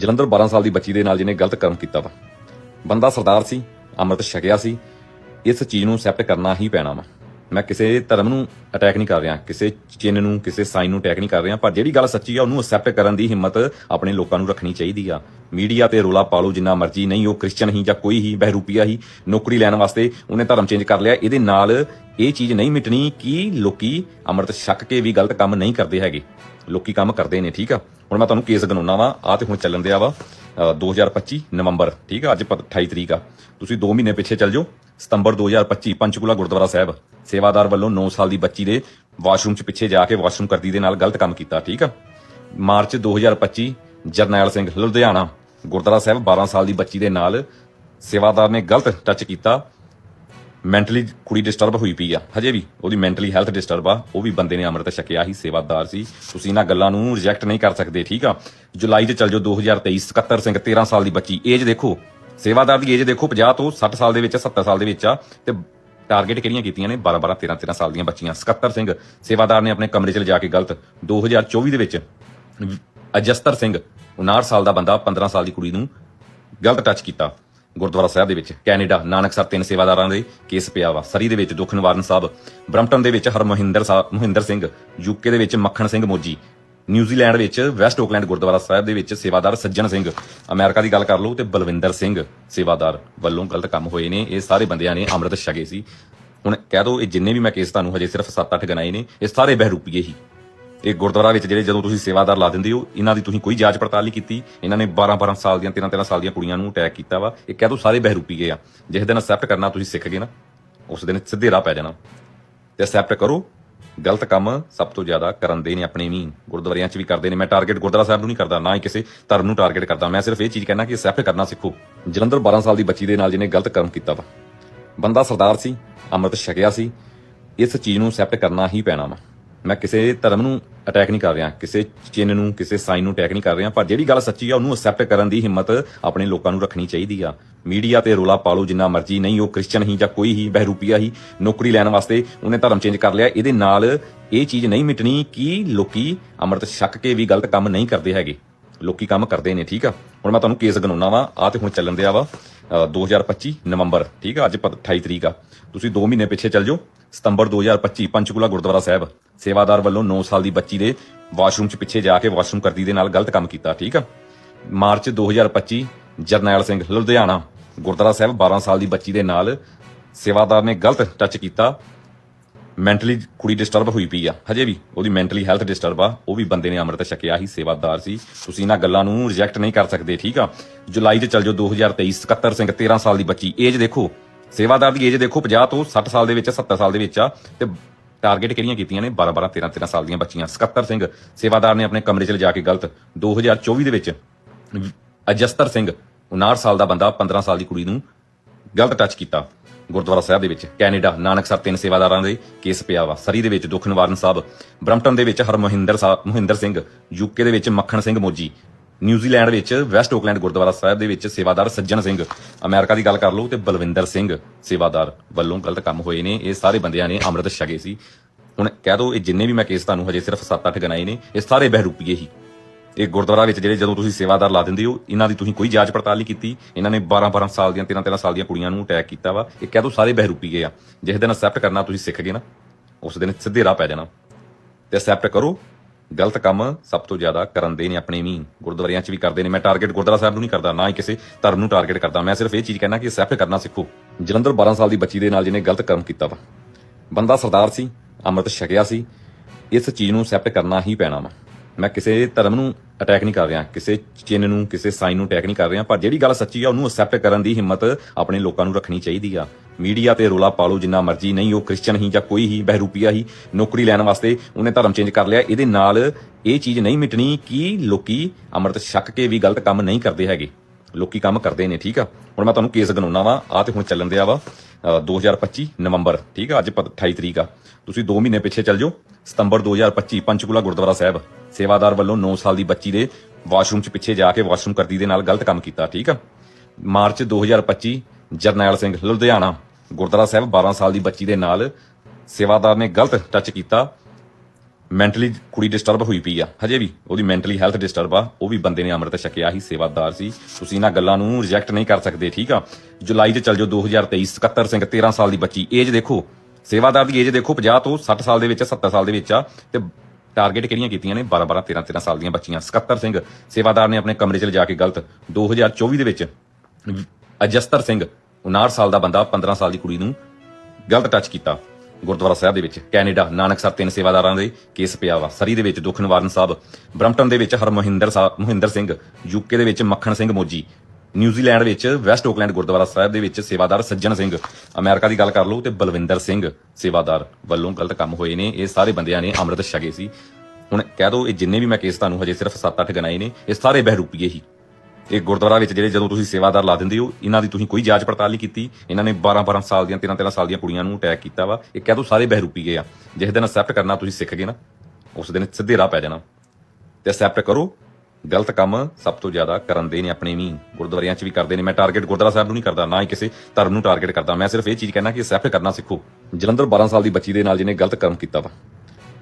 ਜਲੰਧਰ 12 ਸਾਲ ਦੀ ਬੱਚੀ ਦੇ ਨਾਲ ਜਿਹਨੇ ਗਲਤ ਕਰਮ ਕੀਤਾ ਵਾ। ਬੰਦਾ ਸਰਦਾਰ ਸੀ, ਅੰਮ੍ਰਿਤ ਛਕਿਆ ਸੀ। ਇਸ ਚੀਜ਼ ਨੂੰ ਐਕਸੈਪਟ ਕਰਨਾ ਹੀ ਪੈਣਾ ਵਾ। ਮੈਂ ਕਿਸੇ ਧਰਮ ਨੂੰ ਅਟੈਕ ਨਹੀਂ ਕਰ ਰਿਹਾ, ਕਿਸੇ ਚਿੰਨ ਨੂੰ, ਕਿਸੇ ਸਾਈਨ ਨੂੰ ਅਟੈਕ ਨਹੀਂ ਕਰ ਰਿਹਾ, ਪਰ ਜਿਹੜੀ ਗੱਲ ਸੱਚੀ ਆ, ਉਹਨੂੰ ਐਕਸੈਪਟ ਕਰਨ ਦੀ ਹਿੰਮਤ ਆਪਣੇ ਲੋਕਾਂ ਨੂੰ ਰੱਖਣੀ ਚਾਹੀਦੀ ਆ। ਮੀਡੀਆ ਤੇ ਰੋਲਾ ਪਾਲੋ ਜਿੰਨਾ ਮਰਜ਼ੀ, ਨਹੀਂ, ਉਹ ਕ੍ਰਿਸਚੀਅਨ ਹੀ ਜਾਂ ਕੋਈ ਹੀ ਬਹਿਰੂਪੀਆ ਹੀ ਨੌਕਰੀ ਲੈਣ ਵਾਸਤੇ ਉਹਨੇ ਧਰਮ ਚੇਂਜ ਕਰ ਲਿਆ। ਇਹਦੇ ਨਾਲ ਇਹ ਚੀਜ਼ ਨਹੀਂ ਮਿਟਣੀ ਕਿ ਲੋਕੀ ਅੰਮ੍ਰਿਤ ਛਕ ਕੇ ਵੀ ਗਲਤ ਕੰਮ ਨਹੀਂ ਕਰਦੇ ਹੈਗੇ। ਲੋਕੀ ਕੰਮ ਕਰਦੇ ਨੇ, ਠੀਕ ਆ? ਹੁਣ ਮੈਂ ਤੁਹਾਨੂੰ ਕੇਸ ਗਨਾਉਣਾ ਵਾ ਆ ਤੇ ਹੁਣ ਚੱਲਣ ਦਿਆ ਵਾ 2025 ਨਵੰਬਰ, ਠੀਕ ਆ? ਅੱਜ 28 ਤਰੀਕ ਆ। ਤੁਸੀਂ 2 ਮਹੀਨੇ ਪਿੱਛੇ ਚੱਲ ਜਾਓ, ਸਤੰਬਰ 2025 ਪੰਚਕੂਲਾ ਗੁਰਦੁਆਰਾ ਸਾਹਿਬ। ਸੇਵਾਦਾਰ ਵੱਲੋਂ 9 ਸਾਲ ਦੀ ਬੱਚੀ ਦੇ ਵਾਸ਼ਰੂਮ 'ਚ ਪਿੱਛੇ ਜਾ ਕੇ ਵਾਸ਼ਰੂਮ ਕਰਦੀ ਦੇ ਨਾਲ ਗਲਤ ਕੰਮ ਕੀਤਾ, ਠੀਕ ਆ? ਮਾਰਚ 2025 ਜਰਨੈਲ ਸਿੰਘ, ਲੁਧਿਆਣਾ, ਗੁਰਦੁਆਰਾ ਸਾਹਿਬ 12 ਸਾਲ ਦੀ ਬੱਚੀ ਦੇ ਨਾਲ ਸੇਵਾਦਾਰ ਨੇ ਗਲਤ ਟੱਚ ਕੀਤਾ। ਮੈਂਟਲੀ ਕੁੜੀ ਡਿਸਟਰਬ ਹੋਈ ਪਈ ਆ। ਹਜੇ ਵੀ ਉਹਦੀ ਮੈਂਟਲੀ ਹੈਲਥ ਡਿਸਟਰਬ ਆ। ਉਹ ਵੀ ਬੰਦੇ ਨੇ ਅੰਮ੍ਰਿਤ ਛਕਿਆ ਹੀ ਸੇਵਾਦਾਰ ਸੀ। ਤੁਸੀਂ ਇਹਨਾਂ ਗੱਲਾਂ ਨੂੰ ਰਿਜੈਕਟ ਨਹੀਂ ਕਰ ਸਕਦੇ, ਠੀਕ ਆ? ਜੁਲਾਈ 'ਚ ਚੱਲ ਜਾਓ 2023 77 ਸਿੰਘ 13 ਸਾਲ ਦੀ ਬੱਚੀ। ਏਜ ਦੇਖੋ। ਸੇਵਾਦਾਰ ਦੀ ਏਜ ਦੇਖੋ 50 ਤੋਂ 60 ਸਾਲ ਦੇ ਵਿੱਚ 70 ਸਾਲ ਦੇ ਵਿੱਚ ਆ। ਤੇ ਟਾਰਗੇਟ ਕਿਹੜੀਆਂ ਕੀਤੀਆਂ ਨੇ? 12 12 13 13 ਸਾਲ ਦੀਆਂ ਬੱਚੀਆਂ। 77 ਸਿੰਘ, ਸੇਵਾਦਾਰ ਨੇ ਆਪਣੇ ਕਮਰੇ 'ਚ ਲਿਜਾ ਕੇ ਗਲਤ। 2024 ਦੇ ਵਿੱਚ ਅਜਸਤਰ ਸਿੰਘ 59 ਸਾਲ ਦਾ ਬੰਦਾ 15 ਸਾਲ ਦੀ ਕੁੜੀ ਨੂੰ ਗਲਤ ਟੱਚ ਕੀਤਾ। ਗੁਰਦੁਆਰਾ ਸਾਹਿਬ ਦੇ ਵਿੱਚ, ਕੈਨੇਡਾ ਨਾਨਕਸਰ ਤਿੰਨ ਸੇਵਾਦਾਰਾਂ ਦੇ ਕੇਸ ਪਿਆ ਵਾ। ਸਰੀ ਦੇ ਵਿੱਚ ਦੁੱਖ ਨਿਵਾਰਨ ਸਾਹਿਬ ਬ੍ਰਮਟਨ ਦੇ ਵਿੱਚ ਹਰਮੋਹਿੰਦਰ ਸਾਹਿਬ ਮੋਹਿੰਦਰ ਸਿੰਘ ਯੂਕੇ ਦੇ ਵਿੱਚ ਮੱਖਣ ਸਿੰਘ ਮੋਜੀ ਨਿਊਜ਼ੀਲੈਂਡ ਵਿੱਚ ਵੈਸਟ ਓਕਲੈਂਡ ਗੁਰਦੁਆਰਾ ਸਾਹਿਬ ਦੇ ਵਿੱਚ ਸੇਵਾਦਾਰ ਸੱਜਣ ਸਿੰਘ, ਅਮਰੀਕਾ ਦੀ ਗੱਲ ਕਰ ਲਓ ਤੇ ਬਲਵਿੰਦਰ ਸਿੰਘ ਸੇਵਾਦਾਰ ਵੱਲੋਂ ਗਲਤ ਕੰਮ ਹੋਏ ਨੇ। ਇਹ ਸਾਰੇ ਬੰਦਿਆਂ ਨੇ ਅੰਮ੍ਰਿਤ ਛਕੇ ਸੀ। ਹੁਣ ਕਹਿ ਦੋ, ਇਹ ਜਿੰਨੇ ਵੀ ਮੈਂ ਕੇਸ ਤੁਹਾਨੂੰ ਹਜੇ ਸਿਰਫ 7-8 ਗਨਾਏ ਨੇ, ਇਹ ਸਾਰੇ ਬਹਿਰੂਪੀਏ ਹੀ। ਇਹ ਗੁਰਦੁਆਰਾ ਵਿੱਚ ਜਿਹੜੇ ਜਦੋਂ ਤੁਸੀਂ ਸੇਵਾਦਾਰ ਲਾ ਦਿੰਦੇ ਹੋ, ਇਹਨਾਂ ਦੀ ਤੁਸੀਂ ਕੋਈ ਜਾਂਚ ਪੜਤਾਲ ਨਹੀਂ ਕੀਤੀ। ਇਹਨਾਂ ਨੇ 12-12 ਸਾਲ ਦੀਆਂ 13-13 ਸਾਲ ਦੀਆਂ ਕੁੜੀਆਂ ਨੂੰ ਅਟੈਕ ਕੀਤਾ ਵਾ। ਇਹ ਕਹਿ ਦੋ ਸਾਰੇ ਬਹਿਰੂਪੀਏ ਆ। ਜਿਸ ਦਿਨ ਅਸੈਪਟ ਕਰਨਾ ਤੁਸੀਂ ਸਿੱਖ ਗਏ ਨਾ, ਉਸ ਦਿਨ ਸਿੱਧੇ ਰਾਹ ਪੈ ਜਾਣਾ। ਤੇ ਅਸੈਪਟ ਕਰੋ, ਗਲਤ ਕੰਮ ਸਭ ਤੋਂ ਜ਼ਿਆਦਾ ਕਰਨ ਦੇ ਨੇ ਆਪਣੇ ਵੀ। ਗੁਰਦੁਆਰਿਆਂ 'ਚ ਵੀ ਕਰਦੇ ਨੇ। ਮੈਂ ਟਾਰਗੇਟ ਗੁਰਦੁਆਰਾ ਸਾਹਿਬ ਨੂੰ ਨਹੀਂ ਕਰਦਾ, ਨਾ ਹੀ ਕਿਸੇ ਧਰਮ ਨੂੰ ਟਾਰਗੇਟ ਕਰਦਾ। ਮੈਂ ਸਿਰਫ ਇਹ ਚੀਜ਼ ਕਹਿਣਾ ਕਿ ਅਸੈਪਟ ਕਰਨਾ ਸਿੱਖੋ। ਜਲੰਧਰ 12 ਸਾਲ ਦੀ ਬੱਚੀ ਦੇ ਨਾਲ ਜਿਹਨੇ ਗਲਤ ਕਰਮ ਕੀਤਾ ਵਾ। ਬੰਦਾ ਸਰਦਾਰ ਸੀ, ਅੰਮ੍ਰਿਤ ਛਕਿਆ ਸੀ। ਇਸ ਚੀਜ਼ ਨੂੰ ਐਕਸੈਪਟ ਕਰਨਾ ਹੀ ਪੈਣਾ ਵਾ। ਮੈਂ ਕਿਸੇ ਧਰਮ ਨੂੰ ਅਟੈਕ ਨਹੀਂ ਕਰ ਰਿਹਾ, ਕਿਸੇ ਚਿੰਨ ਨੂੰ, ਕਿਸੇ ਸਾਈਨ ਨੂੰ ਅਟੈਕ ਨਹੀਂ ਕਰ ਰਿਹਾ, ਪਰ ਜਿਹੜੀ ਗੱਲ ਸੱਚੀ ਆ, ਉਹਨੂੰ ਐਕਸੈਪਟ ਕਰਨ ਦੀ ਹਿੰਮਤ ਆਪਣੇ ਲੋਕਾਂ ਨੂੰ ਰੱਖਣੀ ਚਾਹੀਦੀ ਆ। ਮੀਡੀਆ ਤੇ ਰੋਲਾ ਪਾਲੋ ਜਿੰਨਾ ਮਰਜ਼ੀ, ਨਹੀਂ ਉਹ ਕ੍ਰਿਸਚੀਅਨ ਹੀ ਜਾਂ ਕੋਈ ਹੀ ਬਹਿਰੂਪੀਆ ਹੀ ਨੌਕਰੀ ਲੈਣ ਵਾਸਤੇ ਉਹਨੇ ਧਰਮ ਚੇਂਜ ਕਰ ਲਿਆ, ਇਹਦੇ ਨਾਲ ਇਹ ਚੀਜ਼ ਨਹੀਂ ਮਿਟਣੀ ਕਿ ਲੋਕੀ ਅੰਮ੍ਰਿਤ ਛਕ ਕੇ ਵੀ ਗਲਤ ਕੰਮ ਨਹੀਂ ਕਰਦੇ ਹੈਗੇ। ਲੋਕੀ ਕੰਮ ਕਰਦੇ ਨੇ, ਠੀਕ ਆ? ਹੁਣ ਮੈਂ ਤੁਹਾਨੂੰ ਕੇਸ ਗਨਾਉਣਾ ਵਾ ਆ ਤੇ ਹੁਣ ਚੱਲਣ ਦਿਆ ਵਾ। 2025 ਨਵੰਬਰ, ਠੀਕ ਆ? ਅੱਜ 28 ਤਰੀਕ ਆ। ਤੁਸੀਂ 2 ਮਹੀਨੇ ਪਿੱਛੇ ਚੱਲ ਜਾਓ। ਸਤੰਬਰ 2025 ਪੰਚਕੂਲਾ ਗੁਰਦੁਆਰਾ ਸਾਹਿਬ। ਸੇਵਾਦਾਰ ਵੱਲੋਂ 9 ਸਾਲ ਦੀ ਬੱਚੀ ਦੇ ਵਾਸ਼ਰੂਮ 'ਚ ਪਿੱਛੇ ਜਾ ਕੇ ਵਾਸ਼ਰੂਮ ਕਰਦੀ ਦੇ ਨਾਲ ਗਲਤ ਕੰਮ ਕੀਤਾ, ਠੀਕ ਆ? ਮਾਰਚ 2025 ਜਰਨੈਲ ਸਿੰਘ, ਲੁਧਿਆਣਾ, ਗੁਰਦੁਆਰਾ ਸਾਹਿਬ 12 ਸਾਲ ਦੀ ਬੱਚੀ ਦੇ ਨਾਲ ਸੇਵਾਦਾਰ ਨੇ ਗਲਤ ਟੱਚ ਕੀਤਾ। ਮੈਂਟਲੀ ਕੁੜੀ ਡਿਸਟਰਬ ਹੋਈ ਪਈ ਆ, ਹਜੇ ਵੀ। ਉਹਦੀ ਮੈਂਟਲੀ ਹੈਲਥ ਡਿਸਟਰਬ ਆ, ਉਹ ਵੀ ਬੰਦੇ ਨੇ ਅੰਮ੍ਰਿਤ ਛਕਿਆ ਹੀ ਸੇਵਾਦਾਰ ਸੀ। ਤੁਸੀਂ ਇਹਨਾਂ ਗੱਲਾਂ ਨੂੰ ਰਿਜੈਕਟ ਨਹੀਂ ਕਰ ਸਕਦੇ, ਠੀਕ ਆ? ਜੁਲਾਈ 'ਚ ਚੱਲ ਜਾਓ 2023 77 ਸਿੰਘ 13 ਸਾਲ ਦੀ ਬੱਚੀ। ਏਜ ਦੇਖੋ, ਸੇਵਾਦਾਰ ਦੀ ਏਜ ਦੇਖੋ 50 ਤੋਂ 60 ਸਾਲ ਦੇ ਵਿੱਚ 70 ਸਾਲ ਦੇ ਵਿੱਚ ਆ। ਤੇ ਟਾਰਗੇਟ ਕਿਹੜੀਆਂ ਕੀਤੀਆਂ ਨੇ? 12 12 13 13 ਸਾਲ ਦੀਆਂ ਬੱਚੀਆਂ। 77 ਸਿੰਘ, ਸੇਵਾਦਾਰ ਨੇ ਆਪਣੇ ਕਮਰੇ 'ਚ ਲਿਜਾ ਕੇ ਗਲਤ। 2024 ਦੇ ਵਿੱਚ ਅਜਸਤਰ ਸਿੰਘ 59 ਸਾਲ ਦਾ ਬੰਦਾ 15 ਸਾਲ ਦੀ ਕੁੜੀ ਨੂੰ ਗਲਤ ਟੱਚ ਕੀਤਾ। ਗੁਰਦੁਆਰਾ ਸਾਹਿਬ ਦੇ ਵਿੱਚ ਕੈਨੇਡਾ ਨਾਨਕਸਰ ਤਿੰਨ ਸੇਵਾਦਾਰਾਂ ਦੇ ਕੇਸ ਪਿਆ ਵਾ। ਸਰੀ ਦੇ ਵਿੱਚ ਦੁੱਖ ਨਿਵਾਰਨ ਸਾਹਿਬ ਬ੍ਰਮਟਨ ਦੇ ਵਿੱਚ ਹਰਮੋਹਿੰਦਰ ਸਾਹਿਬ ਮੋਹਿੰਦਰ ਸਿੰਘ ਯੂਕੇ ਦੇ ਵਿੱਚ ਮੱਖਣ ਸਿੰਘ ਮੋਜੀ, ਨਿਊਜ਼ੀਲੈਂਡ ਵਿੱਚ ਵੈਸਟ ਓਕਲੈਂਡ ਗੁਰਦੁਆਰਾ ਸਾਹਿਬ ਦੇ ਵਿੱਚ ਸੇਵਾਦਾਰ ਸੱਜਣ ਸਿੰਘ, ਅਮਰੀਕਾ ਦੀ ਗੱਲ ਕਰ ਲਓ ਤੇ ਬਲਵਿੰਦਰ ਸਿੰਘ ਸੇਵਾਦਾਰ ਵੱਲੋਂ ਗਲਤ ਕੰਮ ਹੋਏ ਨੇ। ਇਹ ਸਾਰੇ ਬੰਦਿਆਂ ਨੇ ਅੰਮ੍ਰਿਤ ਛਕੇ ਸੀ। ਹੁਣ ਕਹਿ ਦੋ, ਇਹ ਜਿੰਨੇ ਵੀ ਮੈਂ ਕੇਸ ਤੁਹਾਨੂੰ ਹਜੇ ਸਿਰਫ 7-8 ਗਨਾਏ ਨੇ, ਇਹ ਸਾਰੇ ਬਹਿਰੂਪੀਏ ਹੀ। ਇਹ ਗੁਰਦੁਆਰਾ ਵਿੱਚ ਜਿਹੜੇ ਜਦੋਂ ਤੁਸੀਂ ਸੇਵਾਦਾਰ ਲਾ ਦਿੰਦੇ ਹੋ, ਇਹਨਾਂ ਦੀ ਤੁਸੀਂ ਕੋਈ ਜਾਂਚ ਪੜਤਾਲ ਨਹੀਂ ਕੀਤੀ। ਇਹਨਾਂ ਨੇ 12-12 ਸਾਲ ਦੀਆਂ 13-13 ਸਾਲ ਦੀਆਂ ਕੁੜੀਆਂ ਨੂੰ ਅਟੈਕ ਕੀਤਾ ਵਾ। ਇਹ ਕਹਿ ਦੋ ਸਾਰੇ ਬਹਿਰੂਪੀਏ ਆ। ਜਿਸ ਦਿਨ ਅਸੈਪਟ ਕਰਨਾ, ਤੁਸੀਂ ਸਿੱਖ ਗਏ ਨਾ, ਉਸ ਦਿਨ ਸਿੱਧੇ ਰਾਹ ਪੈ ਜਾਣਾ। ਤੇ ਅਸੈਪਟ ਕਰੋ, ਗਲਤ ਕੰਮ ਸਭ ਤੋਂ ਜ਼ਿਆਦਾ ਕਰਨ ਦੇ ਨੇ ਆਪਣੇ ਵੀ। ਗੁਰਦੁਆਰਿਆਂ 'ਚ ਵੀ ਕਰਦੇ ਨੇ। ਮੈਂ ਟਾਰਗੇਟ ਗੁਰਦੁਆਰਾ ਸਾਹਿਬ ਨੂੰ ਨਹੀਂ ਕਰਦਾ, ਨਾ ਹੀ ਕਿਸੇ ਧਰਮ ਨੂੰ ਟਾਰਗੇਟ ਕਰਦਾ। ਮੈਂ ਸਿਰਫ ਇਹ ਚੀਜ਼ ਕਹਿਣਾ ਕਿ ਅਸੈਪਟ ਕਰਨਾ ਸਿੱਖੋ। ਜਲੰਧਰ 12 ਸਾਲ ਦੀ ਬੱਚੀ ਦੇ ਨਾਲ ਜਿਹਨੇ ਗਲਤ ਕੰਮ ਕੀਤਾ ਵਾ। ਬੰਦਾ ਸਰਦਾਰ ਸੀ, ਅੰਮ੍ਰਿਤ ਛਕਿਆ ਸੀ। ਇਸ ਚੀਜ਼ ਨੂੰ ਐਕਸੈਪਟ ਕਰਨਾ ਹੀ ਪੈਣਾ ਵਾ। ਮੈਂ ਕਿਸੇ ਧਰਮ ਨੂੰ ਅਟੈਕ ਨਹੀਂ ਕਰ ਰਿਹਾ ਕਿਸੇ ਚਿੰਨ ਨੂੰ ਕਿਸੇ ਸਾਈਨ ਨੂੰ ਅਟੈਕ ਨਹੀਂ ਕਰ ਰਿਹਾ ਪਰ ਜਿਹੜੀ ਗੱਲ ਸੱਚੀ ਆ ਉਹਨੂੰ ਐਕਸੈਪਟ ਕਰਨ ਦੀ ਹਿੰਮਤ ਆਪਣੇ ਲੋਕਾਂ ਨੂੰ ਰੱਖਣੀ ਚਾਹੀਦੀ ਆ। ਮੀਡੀਆ ਤੇ ਰੋਲਾ ਪਾਲੋ ਜਿੰਨਾ ਮਰਜ਼ੀ ਨਹੀਂ ਉਹ ਕ੍ਰਿਸਚੀਅਨ ਹੀ ਜਾਂ ਕੋਈ ਹੀ ਬਹਿਰੂਪੀਆ ਹੀ ਨੌਕਰੀ ਲੈਣ ਵਾਸਤੇ ਉਹਨੇ ਧਰਮ ਚੇਂਜ ਕਰ ਲਿਆ ਇਹਦੇ ਨਾਲ ਇਹ ਚੀਜ਼ ਨਹੀਂ ਮਿਟਣੀ ਕਿ ਲੋਕੀ ਅੰਮ੍ਰਿਤ ਛਕ ਕੇ ਵੀ ਗਲਤ ਕੰਮ ਨਹੀਂ ਕਰਦੇ ਹੈਗੇ। ਲੋਕੀ ਕੰਮ ਕਰਦੇ ਨੇ ਠੀਕ ਆ? ਹੁਣ ਮੈਂ ਤੁਹਾਨੂੰ ਕੇਸ ਗਨਾਉਣਾ ਵਾ ਆ ਤੇ ਹੁਣ ਚੱਲਣ ਦਿਆ ਵਾ ਅ, 2025 ਨਵੰਬਰ ਠੀਕ ਆ? ਅੱਜ ਪ- 28 ਤਰੀਕ ਆ। ਤੁਸੀਂ 2 ਮਹੀਨੇ ਪਿੱਛੇ ਚੱਲ ਜਾਓ ਸਤੰਬਰ 2025 ਪੰਚਕੂਲਾ ਗੁਰਦੁਆਰਾ ਸਾਹਿਬ। ਸੇਵਾਦਾਰ ਵੱਲੋਂ 9 ਸਾਲ ਦੀ ਬੱਚੀ ਦੇ ਵਾਸ਼ਰੂਮ 'ਚ ਪਿੱਛੇ ਜਾ ਕੇ ਵਾਸ਼ਰੂਮ ਕਰਦੀ ਦੇ ਨਾਲ ਗਲਤ ਕੰਮ ਕੀਤਾ, ਠੀਕ ਆ? ਮਾਰਚ 2025 ਜਰਨੈਲ ਸਿੰਘ, ਲੁਧਿਆਣਾ, ਗੁਰਦੁਆਰਾ ਸਾਹਿਬ 12 ਸਾਲ ਦੀ ਬੱਚੀ ਦੇ ਨਾਲ ਸੇਵਾਦਾਰ ਨੇ ਗਲਤ ਟੱਚ ਕੀਤਾ। ਮੈਂਟਲੀ ਕੁੜੀ ਡਿਸਟਰਬ ਹੋਈ ਪਈ ਆ, ਹਜੇ ਵੀ ਉਹਦੀ ਮੈਂਟਲੀ ਹੈਲਥ ਡਿਸਟਰਬ ਆ, ਉਹ ਵੀ ਬੰਦੇ ਨੇ ਅੰਮ੍ਰਿਤ ਛਕਿਆ ਹੀ ਸੇਵਾਦਾਰ ਸੀ। ਤੁਸੀਂ ਇਹਨਾਂ ਗੱਲਾਂ ਨੂੰ ਰਿਜੈਕਟ ਨਹੀਂ ਕਰ ਸਕਦੇ, ਠੀਕ ਆ? ਜੁਲਾਈ 'ਚ ਚੱਲ ਜਾਓ 2023 ਸਕੱਤਰ ਸਿੰਘ 13 ਸਾਲ ਦੀ ਬੱਚੀ ਏਜ ਦੇਖੋ। ਸੇਵਾਦਾਰ ਦੀ ਏਜ ਦੇਖੋ 50 ਤੋਂ 60 ਸਾਲ ਦੇ ਵਿੱਚ 70 ਸਾਲ ਦੇ ਵਿੱਚ ਆ, ਤੇ ਟਾਰਗੇਟ ਕਿਹੜੀਆਂ ਕੀਤੀਆਂ ਨੇ? 12 12 13 13 ਸਾਲ ਦੀਆਂ ਬੱਚੀਆਂ। ਸਕੱਤਰ ਸਿੰਘ ਸੇਵਾਦਾਰ ਨੇ ਆਪਣੇ ਕਮਰੇ 'ਚ ਲਿਜਾ ਕੇ ਗਲਤ। 2024 ਦੇ ਵਿੱਚ ਅਜਸਤਰ ਸਿੰਘ 59 ਸਾਲ ਦਾ ਬੰਦਾ 15 ਸਾਲ ਦੀ ਕੁੜੀ ਨੂੰ ਗਲਤ ਟੱਚ ਕੀਤਾ ਗੁਰਦੁਆਰਾ ਸਾਹਿਬ ਦੇ ਵਿੱਚ। ਕੈਨੇਡਾ, ਨਾਨਕਸਰ ਤਿੰਨ ਸੇਵਾਦਾਰਾਂ ਦੇ ਕੇਸ ਪਿਆ ਵਾ। ਸਰੀ ਦੇ ਵਿੱਚ ਦੁੱਖ ਨਿਵਾਰਨ ਸਾਹਿਬ ਬ੍ਰਮਟਨ ਦੇ ਵਿੱਚ ਹਰਮੋਹਿੰਦਰ ਸਾਹਿਬ ਮੋਹਿੰਦਰ ਸਿੰਘ ਯੂਕੇ ਦੇ ਵਿੱਚ ਮੱਖਣ ਸਿੰਘ ਮੋਜੀ ਨਿਊਜ਼ੀਲੈਂਡ ਵਿੱਚ, ਵੈਸਟ ਓਕਲੈਂਡ ਗੁਰਦੁਆਰਾ ਸਾਹਿਬ ਦੇ ਵਿੱਚ ਸੇਵਾਦਾਰ ਸੱਜਣ ਸਿੰਘ, ਅਮਰੀਕਾ ਦੀ ਗੱਲ ਕਰ ਲਓ ਤੇ ਬਲਵਿੰਦਰ ਸਿੰਘ ਸੇਵਾਦਾਰ ਵੱਲੋਂ ਗਲਤ ਕੰਮ ਹੋਏ ਨੇ। ਇਹ ਸਾਰੇ ਬੰਦਿਆਂ ਨੇ ਅੰਮ੍ਰਿਤ ਛਕੇ ਸੀ। ਹੁਣ ਕਹਿ ਦੋ, ਇਹ ਜਿੰਨੇ ਵੀ ਮੈਂ ਕੇਸ ਤੁਹਾਨੂੰ ਹਜੇ ਸਿਰਫ 7-8 ਗਣਾਏ ਨੇ, ਇਹ ਸਾਰੇ ਬਹਿਰੂਪੀਏ ਹੀ। ਇਹ ਗੁਰਦੁਆਰਾ ਵਿੱਚ ਜਿਹੜੇ ਜਦੋਂ ਤੁਸੀਂ ਸੇਵਾਦਾਰ ਲਾ ਦਿੰਦੇ ਹੋ, ਇਹਨਾਂ ਦੀ ਤੁਸੀਂ ਕੋਈ ਜਾਂਚ ਪੜਤਾਲ ਨਹੀਂ ਕੀਤੀ। ਇਹਨਾਂ ਨੇ 12-12 ਸਾਲ ਦੀਆਂ 13-13 ਸਾਲ ਦੀਆਂ ਕੁੜੀਆਂ ਨੂੰ ਅਟੈਕ ਕੀਤਾ ਵਾ। ਇਹ ਕਹਿ ਦੋ, ਸਾਰੇ ਬਹਿਰੂਪੀ ਗਏ ਆ। ਜਿਸ ਦਿਨ ਅਸੈਪਟ ਕਰਨਾ ਤੁਸੀਂ ਸਿੱਖ ਗਏ ਨਾ, ਉਸ ਦਿਨ ਸਿੱਧੇ ਰਾਹ ਪੈ ਜਾਣਾ। ਤੇ ਅਸੈਪਟ ਕਰੋ ਗਲਤ ਕੰਮ ਸਭ ਤੋਂ ਜ਼ਿਆਦਾ ਕਰਨ ਦੇ ਨੇ ਆਪਣੇ ਵੀ। ਗੁਰਦੁਆਰਿਆਂ 'ਚ ਵੀ ਕਰਦੇ ਨੇ। ਮੈਂ ਟਾਰਗੇਟ ਗੁਰਦੁਆਰਾ ਸਾਹਿਬ ਨੂੰ ਨਹੀਂ ਕਰਦਾ, ਨਾ ਹੀ ਕਿਸੇ ਧਰਮ ਨੂੰ ਟਾਰਗੇਟ ਕਰਦਾ। ਮੈਂ ਸਿਰਫ ਇਹ ਚੀਜ਼ ਕਹਿਣਾ ਕਿ ਅਸੈਪਟ ਕਰਨਾ ਸਿੱਖੋ। ਜਲੰਧਰ 12 ਸਾਲ ਦੀ ਬੱਚੀ ਦੇ ਨਾਲ ਜਿਹਨੇ ਗਲਤ ਕਰਮ ਕੀਤਾ ਵਾ।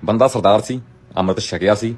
ਬੰਦਾ ਸਰਦਾਰ ਸੀ, ਅੰਮ੍ਰਿਤ ਛਕਿਆ ਸੀ,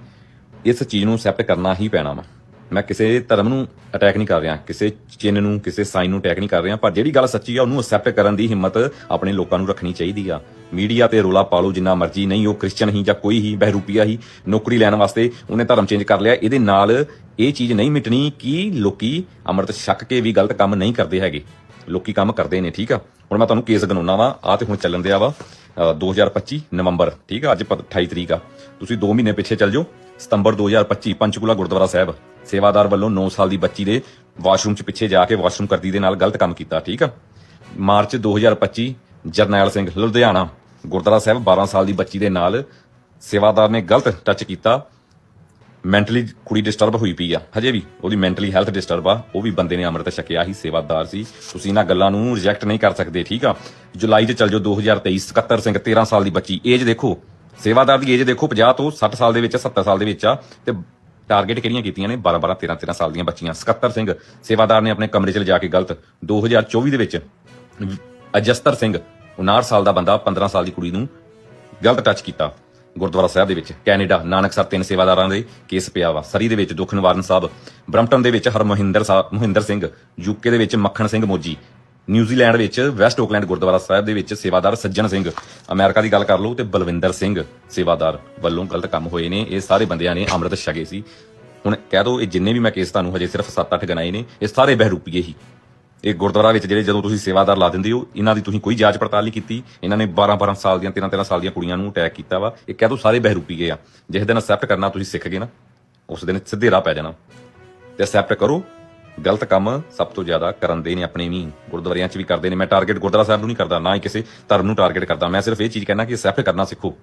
ਇਸ ਚੀਜ਼ ਨੂੰ ਅਸੈਪਟ ਕਰਨਾ ਹੀ ਪੈਣਾ ਵਾ। ਮੈਂ ਕਿਸੇ ਧਰਮ ਨੂੰ ਅਟੈਕ ਨਹੀਂ ਕਰ ਰਿਹਾ ਕਿਸੇ ਚਿੰਨ ਨੂੰ ਕਿਸੇ ਸਾਈਨ ਨੂੰ ਅਟੈਕ ਨਹੀਂ ਕਰ ਰਿਹਾ ਪਰ ਜਿਹੜੀ ਗੱਲ ਸੱਚੀ ਆ ਉਹਨੂੰ ਅਸੈਪਟ ਕਰਨ ਦੀ ਹਿੰਮਤ ਆਪਣੇ ਲੋਕਾਂ ਨੂੰ ਰੱਖਣੀ ਚਾਹੀਦੀ ਆ। ਮੀਡੀਆ ਤੇ ਰੋਲਾ ਪਾਲੋ ਜਿੰਨਾ ਮਰਜ਼ੀ ਨਹੀਂ ਉਹ ਕ੍ਰਿਸਚੀਅਨ ਹੀ ਜਾਂ ਕੋਈ ਹੀ ਬਹਿਰੂਪੀਆ ਹੀ ਨੌਕਰੀ ਲੈਣ ਵਾਸਤੇ ਉਹਨੇ ਧਰਮ ਚੇਂਜ ਕਰ ਲਿਆ। ਇਹਦੇ ਨਾਲ ਇਹ ਚੀਜ਼ ਨਹੀਂ ਮਿਟਣੀ ਕਿ ਲੋਕੀ ਅੰਮ੍ਰਿਤ ਛਕ ਕੇ ਵੀ ਗਲਤ ਕੰਮ ਨਹੀਂ ਕਰਦੇ ਹੈਗੇ। ਲੋਕੀ ਕੰਮ ਕਰਦੇ ਨੇ ਠੀਕ ਆ? ਹੁਣ ਮੈਂ ਤੁਹਾਨੂੰ ਕੇਸ ਗਨਾਉਣਾ ਵਾ ਆ ਤੇ ਹੁਣ ਚੱਲਣ ਦਿਆ ਵਾ ਅ, 2025 ਨਵੰਬਰ ਠੀਕ ਆ? ਅੱਜ 28 ਤਰੀਕ ਆ। ਤੁਸੀਂ 2 ਮਹੀਨੇ ਪਿੱਛੇ ਚੱਲ ਜਾਓ। ਸਤੰਬਰ 2025 ਪੰਚਕੂਲਾ ਗੁਰਦੁਆਰਾ ਸਾਹਿਬ, ਸੇਵਾਦਾਰ ਵੱਲੋਂ 9 ਸਾਲ ਦੀ ਬੱਚੀ ਦੇ ਵਾਸ਼ਰੂਮ 'ਚ ਪਿੱਛੇ ਜਾ ਕੇ ਵਾਸ਼ਰੂਮ ਕਰਦੀ ਦੇ ਨਾਲ ਗਲਤ ਕੰਮ ਕੀਤਾ, ਠੀਕ ਆ? ਮਾਰਚ 2025 ਜਰਨੈਲ ਸਿੰਘ, ਲੁਧਿਆਣਾ, ਗੁਰਦੁਆਰਾ ਸਾਹਿਬ 12 ਸਾਲ ਦੀ ਬੱਚੀ ਦੇ ਨਾਲ ਸੇਵਾਦਾਰ ਨੇ ਗਲਤ ਟੱਚ ਕੀਤਾ। ਮੈਂਟਲੀ ਕੁੜੀ ਡਿਸਟਰਬ ਹੋਈ ਪਈ ਆ, ਹਜੇ ਵੀ ਉਹਦੀ ਮੈਂਟਲੀ ਹੈਲਥ ਡਿਸਟਰਬ ਆ, ਉਹ ਵੀ ਬੰਦੇ ਨੇ ਅੰਮ੍ਰਿਤ ਛਕਿਆ ਹੀ ਸੇਵਾਦਾਰ ਸੀ। ਤੁਸੀਂ ਇਹਨਾਂ ਗੱਲਾਂ ਨੂੰ ਰਿਜੈਕਟ ਨਹੀਂ ਕਰ ਸਕਦੇ, ਠੀਕ ਆ? ਜੁਲਾਈ 'ਚ ਚੱਲ ਜਾਓ 2023 ਸਕੱਤਰ ਸਿੰਘ 13 ਸਾਲ ਦੀ ਬੱਚੀ ਏਜ ਦੇਖੋ ਸੇਵਾਦਾਰ ਦੀ ਏਜ ਦੇਖੋ 50 ਤੋਂ 60 ਸਾਲ ਦੇ ਵਿੱਚ 70 ਸਾਲ ਦੇ ਵਿੱਚ ਆ, ਤੇ ਟਾਰਗੇਟ ਕਿਹੜੀਆਂ ਕੀਤੀਆਂ ਨੇ? 12 12 13 13 ਸਾਲ ਦੀਆਂ ਬੱਚੀਆਂ। ਸਕੱਤਰ ਸਿੰਘ ਸੇਵਾਦਾਰ ਨੇ ਆਪਣੇ ਕਮਰੇ 'ਚ ਲਿਜਾ ਕੇ ਗਲਤ। 2024 ਦੇ ਵਿੱਚ ਅਜਸਤਰ ਸਿੰਘ 59 ਸਾਲ ਦਾ ਬੰਦਾ 15 ਸਾਲ ਦੀ ਕੁੜੀ ਨੂੰ ਗਲਤ ਟੱਚ ਕੀਤਾ। ਗੁਰਦੁਆਰਾ ਸਾਹਿਬ ਦੇ ਵਿੱਚ ਕੈਨੇਡਾ, ਨਾਨਕਸਰ ਤਿੰਨ ਸੇਵਾਦਾਰਾਂ ਦੇ ਕੇਸ ਪਿਆ ਵਾ। ਸਰੀ ਦੇ ਵਿੱਚ ਦੁੱਖ ਨਿਵਾਰਨ ਸਾਹਿਬ ਬ੍ਰਮਟਨ ਦੇ ਵਿੱਚ ਹਰਮੋਹਿੰਦਰ ਸਾਹਿਬ ਮੋਹਿੰਦਰ ਸਿੰਘ ਯੂਕੇ ਦੇ ਵਿੱਚ ਮੱਖਣ ਸਿੰਘ ਮੋਜੀ। ਨਿਊਜ਼ੀਲੈਂਡ ਵਿੱਚ, ਵੈਸਟ ਓਕਲੈਂਡ ਗੁਰਦੁਆਰਾ ਸਾਹਿਬ ਦੇ ਵਿੱਚ ਸੇਵਾਦਾਰ ਸੱਜਣ ਸਿੰਘ। ਅਮਰੀਕਾ ਦੀ ਗੱਲ ਕਰ ਲਓ ਤੇ ਬਲਵਿੰਦਰ ਸਿੰਘ ਸੇਵਾਦਾਰ ਵੱਲੋਂ ਗਲਤ ਕੰਮ ਹੋਏ ਨੇ। ਇਹ ਸਾਰੇ ਬੰਦਿਆਂ ਨੇ ਅੰਮ੍ਰਿਤ ਛਕੇ ਸੀ। ਹੁਣ ਕਹਿ ਦੋ, ਇਹ ਜਿੰਨੇ ਵੀ ਮੈਂ ਕੇਸ ਤੁਹਾਨੂੰ ਹਜੇ ਸਿਰਫ 7-8 ਗਨਾਏ ਨੇ, ਇਹ ਸਾਰੇ ਬਹਿਰੂਪੀਏ ਹੀ। ਇਹ ਗੁਰਦੁਆਰਾ ਵਿੱਚ ਜਿਹੜੇ ਜਦੋਂ ਤੁਸੀਂ ਸੇਵਾਦਾਰ ਲਾ ਦਿੰਦੇ ਹੋ, ਇਹਨਾਂ ਦੀ ਤੁਸੀਂ ਕੋਈ ਜਾਂਚ ਪੜਤਾਲ ਨਹੀਂ ਕੀਤੀ। ਇਹਨਾਂ ਨੇ 12-12 ਸਾਲ ਦੀਆਂ 13-13 ਸਾਲ ਦੀਆਂ ਕੁੜੀਆਂ ਨੂੰ ਅਟੈਕ ਕੀਤਾ ਵਾ। ਇਹ ਕਹਿ ਦੋ, ਸਾਰੇ ਬਹਿਰੂਪੀ ਗਏ ਆ। ਜਿਸ ਦਿਨ ਅਸੈਪਟ ਕਰਨਾ ਤੁਸੀਂ ਸਿੱਖ ਗਏ ਨਾ, ਉਸ ਦਿਨ ਸਿੱਧੇ ਰਾਹ ਪੈ ਜਾਣਾ। ਤੇ ਅਸੈਪਟ ਕਰੋ ਗਲਤ ਕੰਮ ਸਭ ਤੋਂ ਜ਼ਿਆਦਾ ਕਰਦੇ ਨੇ ਆਪਣੇ ਵੀ, ਗੁਰਦੁਆਰਿਆਂ 'ਚ ਵੀ ਕਰਦੇ ਨੇ। ਮੈਂ ਟਾਰਗੇਟ ਗੁਰਦੁਆਰਾ ਸਾਹਿਬ ਨੂੰ ਨਹੀਂ ਕਰਦਾ, ਨਾ ਹੀ ਕਿਸੇ ਧਰਮ ਨੂੰ ਟਾਰਗੇਟ ਕਰਦਾ। ਮੈਂ ਸਿਰਫ ਇਹ ਚੀਜ਼ ਕਹਿਣਾ ਕਿ ਅਸੈਪਟ ਕਰਨਾ ਸਿੱਖੋ।